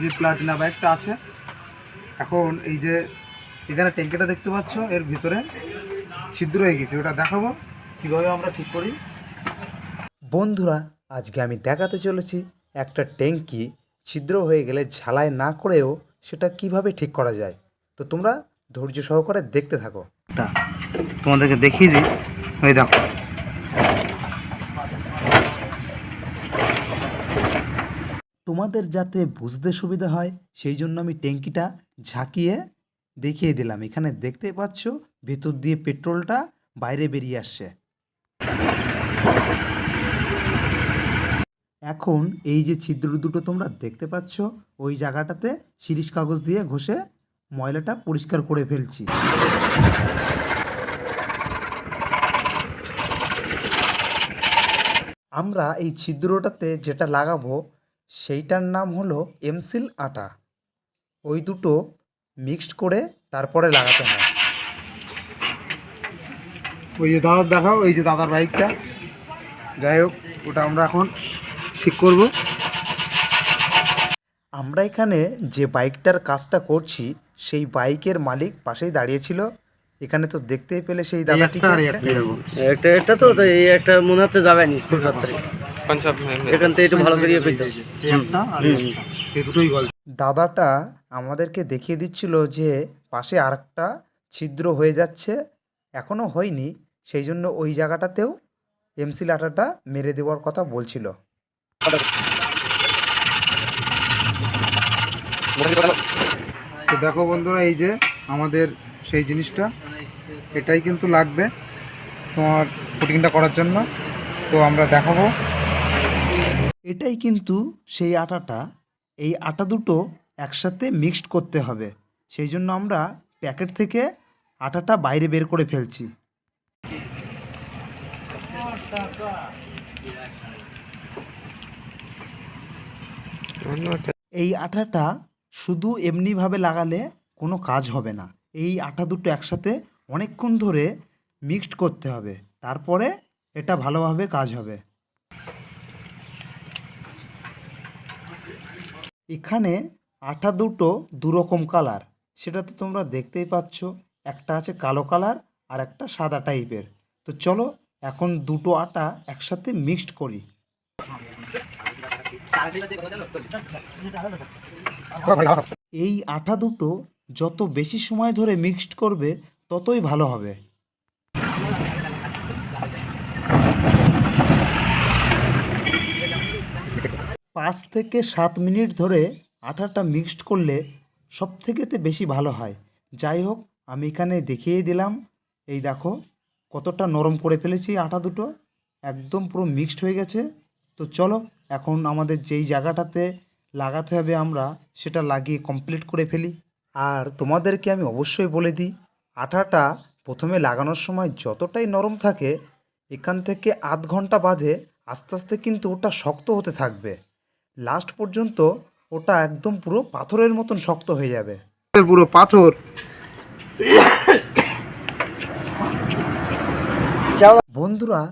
যে প্লাটিনা বাইকটা আছে। এখন এই যে এখানে ট্যাঙ্কিটা দেখতে পাচ্ছ এর ভিতরে ছিদ্র হয়ে গেছে ওটা দেখাবো। কীভাবে আমরা ঠিক করি? বন্ধুরা আজকে আমি দেখাতে চলেছি একটা ট্যাঙ্কি ছিদ্র হয়ে গেলে ঝালাই না করেও সেটা কীভাবে ঠিক করা যায়। তো তোমরা ধৈর্য সহকারে দেখতে থাকো। তোমাদেরকে দেখিয়ে দিই। ওই দেখো। তোমাদের যাতে বুঝতে সুবিধা হয়, সেই জন্য আমি ট্যাঙ্কিটা ঝাঁকিয়ে দেখিয়ে দিলাম। এখানে দেখতে পাচ্ছ, ভেতর দিয়ে পেট্রোলটা বাইরে বেরিয়ে আসছে। এখন এই যে ছিদ্র দুটো তোমরা দেখতে পাচ্ছ, ওই জায়গাটাতে শিরিষ কাগজ দিয়ে ঘষে ময়লাটা পরিষ্কার করে ফেলছি। আমরা এই ছিদ্রটাতে যেটা লাগাবো সেইটার নাম হলো এমসিল আটা। ওই দুটো মিক্সড করে তারপরে লাগাতে হয়। ওই যে দাদার দেখাও এই যে দাদার বাইকটা। যাই হোক ওটা আমরা এখন ঠিক করব। আমরা এখানে যে বাইকটার কাজটা করছি সেই বাইকের মালিক পাশেই দাঁড়িয়েছিল এখানে তো দেখতেই পেলে সেই দাদাটিকে। একটা এটা তো তো এই একটা মনে হচ্ছে যাবে নি খুব তাড়াতাড়ি এখান থেকে একটু ভালো করিয়ে ফেলতে হবে। একটা আর এই দুটোই গল দাদাটা আমাদেরকে দেখিয়ে দিচ্ছিল যে পাশে আরেকটা ছিদ্র হয়ে যাচ্ছে এখনও হয়নি। সেই জন্য ওই জায়গাটাতেও এমসি লাটাটা মেরে দেওয়ার কথা বলছিল। তো দেখো বন্ধুরা এই যে আমাদের সেই জিনিসটা এটাই কিন্তু লাগবে তোমার পুটিংটা করার জন্য। তো আমরা দেখাবো। এটাই কিন্তু সেই আটাটা, এই আটা দুটো একসাথে মিক্সড করতে হবে। সেই জন্য আমরা প্যাকেট থেকে আটাটা বাইরে বের করে ফেলছি। এই আটাটা শুধু এমনিভাবে লাগালে কোনো কাজ হবে না। এই আটা দুটো একসাথে অনেকক্ষণ ধরে মিক্সড করতে হবে। তারপরে এটা ভালোভাবে কাজ হবে। এখানে আটা দুটো দুরকম কালার। সেটা তো তোমরা দেখতেই পাচ্ছ। একটা আছে কালো কালার আর একটা সাদা টাইপের। তো চলো এখন দুটো আটা একসাথে মিক্সড করি। এই আটা দুটো যত বেশি সময় ধরে মিক্সড করবে, ততই ভালো হবে। পাঁচ থেকে সাত মিনিট ধরে আটাটা মিক্সড করলে সব থেকেতে বেশি ভালো হয়। যাই হোক, আমি এখানে দেখিয়ে দিলাম। এই দেখো, কতটা নরম করে ফেলেছি আটা দুটো। একদম পুরো মিক্সড হয়ে গেছে। তো চলো, এখন আমাদের যেই জায়গাটাতে লাগাতে হবে আমরা, সেটা লাগিয়ে কমপ্লিট করে ফেলি। আর তোমাদেরকে আমি অবশ্যই বলে দিই, আটাটা প্রথমে লাগানোর সময় যতটাই নরম থাকে, এখান থেকে আধ ঘণ্টা বাদে আস্তে আস্তে কিন্তু ওটা শক্ত হতে থাকবে। লাস্ট পর্যন্ত ওটা একদম পুরো পাথরের মতন শক্ত হয়ে যাবে। পুরো পাথর। বন্ধুরা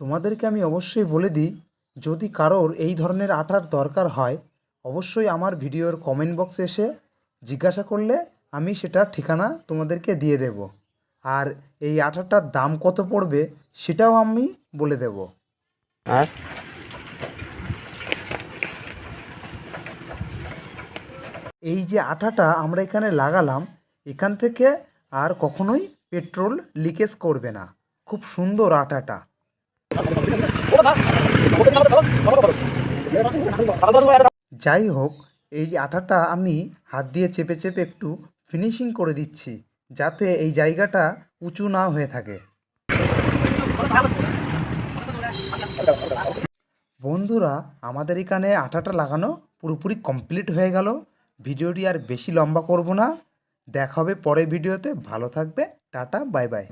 তোমাদেরকে আমি অবশ্যই বলে দিই যদি কারোর এই ধরনের আটার দরকার হয় অবশ্যই আমার ভিডিওর কমেন্ট বক্সে এসে জিজ্ঞাসা করলে আমি সেটা ঠিকানা তোমাদেরকে দিয়ে দেব। আর এই আটাটার দাম কত পড়বে সেটাও আমি বলে দেব। আর? এই যে আটাটা আমরা এখানে লাগালাম, এখান থেকে আর কখনোই পেট্রোল লিকেজ করবে না। খুব সুন্দর আটাটা যাই হোক, এই আটাটা আমি হাত দিয়ে চেপে চেপে একটু ফিনিশিং করে দিচ্ছি, যাতে এই জায়গাটা উঁচু না হয়ে থাকে। বন্ধুরা, আমাদের এখানে আটাটা লাগানো পুরোপুরি কমপ্লিট হয়ে গেল। ভিডিওটি আর বেশি লম্বা করব না। দেখা হবে পরের ভিডিওতে। ভালো থাকবে। Tata, bye bye.